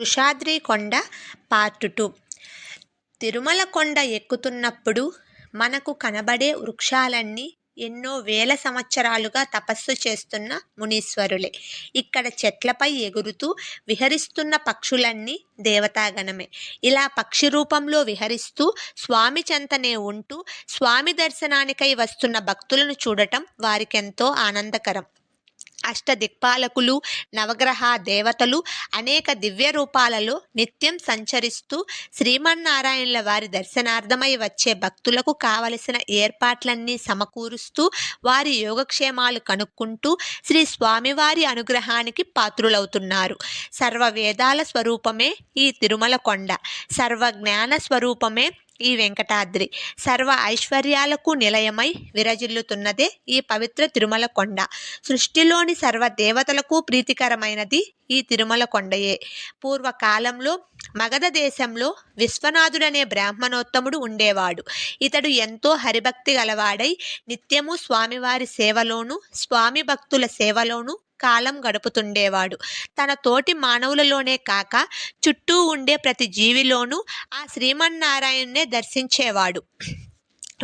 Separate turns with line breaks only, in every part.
వృషాద్రి కొండ part two. Tirumala కొండ ఎక్కుతున్నప్పుడు మనకు కనబడే వృక్షాలన్నీ ఎన్నో వేల సంవత్సరాలుగా తపస్సు చేస్తున్న మునీశ్వరులే. ఇక్కడ చెట్లపై ఎగురుతూ విహరిస్తున్న పక్షులన్నీ దేవతాగణమే. ఇలా పక్షి రూపంలో విహరిస్తూ స్వామి చెంతనే ఉంటూ స్వామి దర్శనానికై వస్తున్న భక్తులను చూడటం వారికెంతో ఆనందకరం. అష్టదిక్పాలకులు నవగ్రహ దేవతలు అనేక దివ్య రూపాలలో నిత్యం సంచరిస్తూ శ్రీమన్నారాయణుల వారి దర్శనార్థమై వచ్చే భక్తులకు కావలసిన ఏర్పాట్లన్నీ సమకూరుస్తూ వారి యోగక్షేమాలు కనుక్కుంటూ శ్రీ స్వామివారి అనుగ్రహానికి పాత్రులవుతున్నారు. సర్వ వేదాల స్వరూపమే ఈ తిరుమల కొండ సర్వ జ్ఞాన స్వరూపమే ఈ వెంకటాద్రి. సర్వ ఐశ్వర్యాలకు నిలయమై విరజిల్లుతున్నదే ఈ పవిత్ర తిరుమల కొండ. సృష్టిలోని సర్వ దేవతలకు ప్రీతికరమైనది ఈ తిరుమల కొండయే. పూర్వకాలంలో మగధ దేశంలో విశ్వనాథుడనే బ్రాహ్మణోత్తముడు ఉండేవాడు. ఇతడు ఎంతో హరిభక్తి గలవాడై నిత్యము స్వామివారి సేవలోను స్వామి భక్తుల సేవలోను కాలం గడుపుతుండేవాడు. తన తోటి మానవులలోనే కాక చుట్టూ ఉండే ప్రతి జీవిలోనూ ఆ శ్రీమన్నారాయణ్ణే దర్శించేవాడు.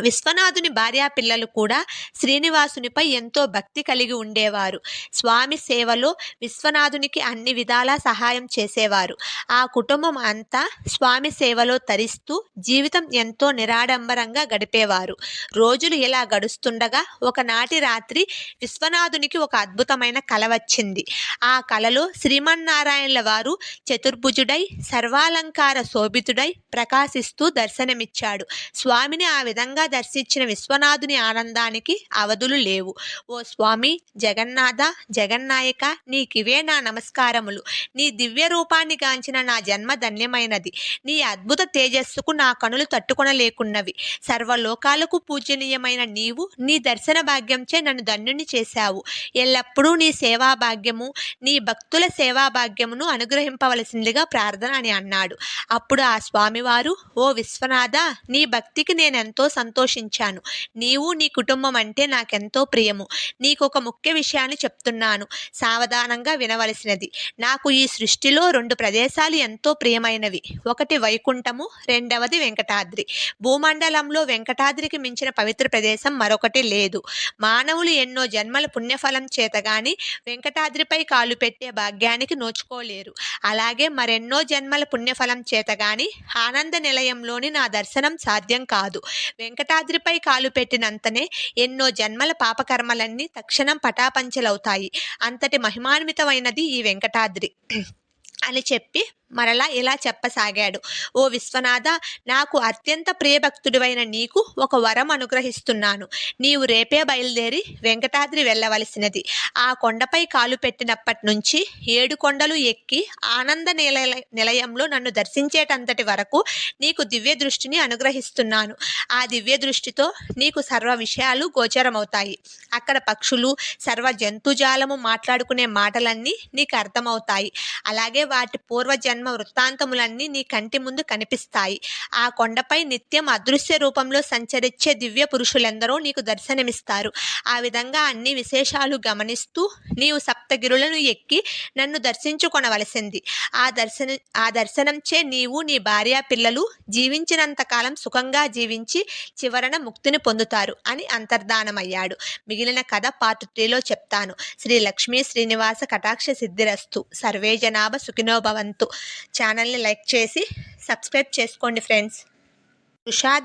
విశ్వనాథుని భార్యా పిల్లలు కూడా శ్రీనివాసునిపై ఎంతో భక్తి కలిగి ఉండేవారు. స్వామి సేవలో విశ్వనాథునికి అన్ని విధాలా సహాయం చేసేవారు. ఆ కుటుంబం అంతా స్వామి సేవలో తరిస్తూ జీవితం ఎంతో నిరాడంబరంగా గడిపేవారు. రోజులు ఇలా గడుస్తుండగా ఒకనాటి రాత్రి విశ్వనాథునికి ఒక అద్భుతమైన కల వచ్చింది. ఆ కలలో శ్రీమన్నారాయణుల వారు చతుర్భుజుడై సర్వాలంకార శోభితుడై ప్రకాశిస్తూ దర్శనమిచ్చాడు. స్వామిని ఆ విధంగా దర్శించిన విశ్వనాథుని ఆనందానికి అవధులు లేవు. ఓ స్వామి జగన్నాథ జగన్నాయక నీకివే నా నమస్కారములు. నీ దివ్య రూపాన్ని గాంచిన నా జన్మ ధన్యమైనది. నీ అద్భుత తేజస్సుకు నా కనులు తట్టుకొనలేకున్నవి. సర్వలోకాలకు పూజనీయమైన నీవు నీ దర్శన భాగ్యంచే నన్ను ధన్యుని చేశావు. ఎల్లప్పుడూ నీ సేవా భాగ్యము నీ భక్తుల సేవా భాగ్యమును అనుగ్రహింపవలసిందిగా ప్రార్థన అని అన్నాడు. అప్పుడు ఆ స్వామివారు ఓ విశ్వనాథ నీ భక్తికి నేనెంతో సంతోషించాను. నీవు నీ కుటుంబం అంటే నాకెంతో ప్రియము. నీకు ఒక ముఖ్య విషయాన్ని చెప్తున్నాను. సావధానంగా వినవలసినది. నాకు ఈ సృష్టిలో రెండు ప్రదేశాలు ఎంతో ప్రియమైనవి. ఒకటి వైకుంఠము రెండవది వెంకటాద్రి. భూమండలంలో వెంకటాద్రికి మించిన పవిత్ర ప్రదేశం మరొకటి లేదు. మానవులు ఎన్నో జన్మల పుణ్యఫలం చేత గాని వెంకటాద్రిపై కాలు పెట్టే భాగ్యానికి నోచుకోలేరు. అలాగే మరెన్నో జన్మల పుణ్యఫలం చేత గాని ఆనంద నిలయంలోని నా దర్శనం సాధ్యం కాదు. వెంకట వెంకటాద్రిపై కాలు పెట్టినంతనే ఎన్నో జన్మల పాపకర్మలన్నీ తక్షణం పటాపంచలవుతాయి. అంతటి మహిమాన్వితమైనది ఈ వెంకటాద్రి. అని చెప్పి మరలా ఇలా చెప్పసాగాడు. ఓ విశ్వనాథ నాకు అత్యంత ప్రియభక్తుడివైన నీకు ఒక వరం అనుగ్రహిస్తున్నాను. నీవు రేపే బయలుదేరి వెంకటాద్రి వెళ్ళవలసినది. ఆ కొండపై కాలు పెట్టినప్పటి నుంచి ఏడు కొండలు ఎక్కి ఆనంద నిలయ నిలయంలో నన్ను దర్శించేటంతటి వరకు నీకు దివ్య దృష్టిని అనుగ్రహిస్తున్నాను. ఆ దివ్య దృష్టితో నీకు సర్వ విషయాలు గోచరమవుతాయి. అక్కడ పక్షులు సర్వ జంతుజాలము మాట్లాడుకునే మాటలన్నీ నీకు అర్థమవుతాయి. అలాగే వాటి పూర్వజన్మ వృత్తాంతములన్నీ నీ కంటి ముందు కనిపిస్తాయి. ఆ కొండపై నిత్యం అదృశ్య రూపంలో సంచరించే దివ్య పురుషులెందరో నీకు దర్శనమిస్తారు. ఆ విధంగా అన్ని విశేషాలు గమనిస్తూ నీవు సప్తగిరులను ఎక్కి నన్ను దర్శించుకొనవలసింది. ఆ దర్శన ఆ దర్శనంచే నీవు నీ భార్య పిల్లలు జీవించినంతకాలం సుఖంగా జీవించి చివరన ముక్తిని పొందుతారు అని అంతర్ధానమయ్యాడు. మిగిలిన కథ పార్ట్ త్రీలో చెప్తాను. శ్రీ లక్ష్మీ శ్రీనివాస కటాక్ష సిద్ధిరస్తు. సర్వే జనాభ సుఖినోభవంతు ఛానల్ని లైక్ చేసి సబ్స్క్రైబ్ చేసుకోండి ఫ్రెండ్స్. తుషాద్